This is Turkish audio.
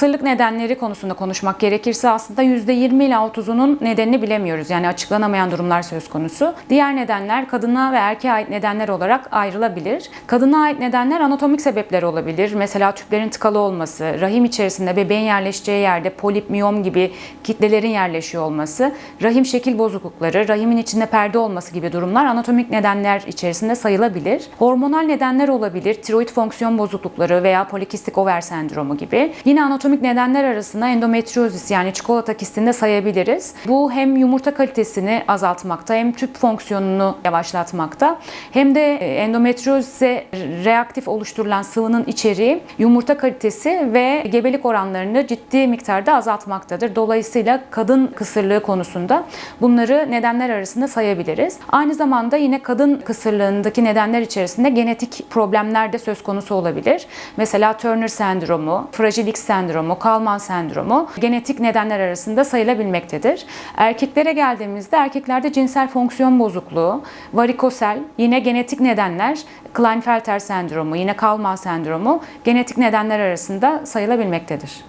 Kısırlık nedenleri konusunda konuşmak gerekirse aslında %20 ila 30'unun nedenini bilemiyoruz. Yani açıklanamayan durumlar söz konusu. Diğer nedenler kadına ve erkeğe ait nedenler olarak ayrılabilir. Kadına ait nedenler anatomik sebepler olabilir. Mesela tüplerin tıkalı olması, rahim içerisinde bebeğin yerleşeceği yerde polip, miyom gibi kitlelerin yerleşiyor olması, rahim şekil bozuklukları, rahimin içinde perde olması gibi durumlar anatomik nedenler içerisinde sayılabilir. Hormonal nedenler olabilir, tiroid fonksiyon bozuklukları veya polikistik over sendromu gibi. Yine anatomik nedenler arasında endometriozis yani çikolata kistini sayabiliriz. Bu hem yumurta kalitesini azaltmakta hem tüp fonksiyonunu yavaşlatmakta hem de endometriozise reaktif oluşturulan sıvının içeriği yumurta kalitesi ve gebelik oranlarını ciddi miktarda azaltmaktadır. Dolayısıyla kadın kısırlığı konusunda bunları nedenler arasında sayabiliriz. Aynı zamanda yine kadın kısırlığındaki nedenler içerisinde genetik problemler de söz konusu olabilir. Mesela Turner sendromu, Fragile X sendromu, Kalman sendromu genetik nedenler arasında sayılabilmektedir. Erkeklere geldiğimizde erkeklerde cinsel fonksiyon bozukluğu, varikosel, yine genetik nedenler, Klinefelter sendromu, yine Kalman sendromu genetik nedenler arasında sayılabilmektedir.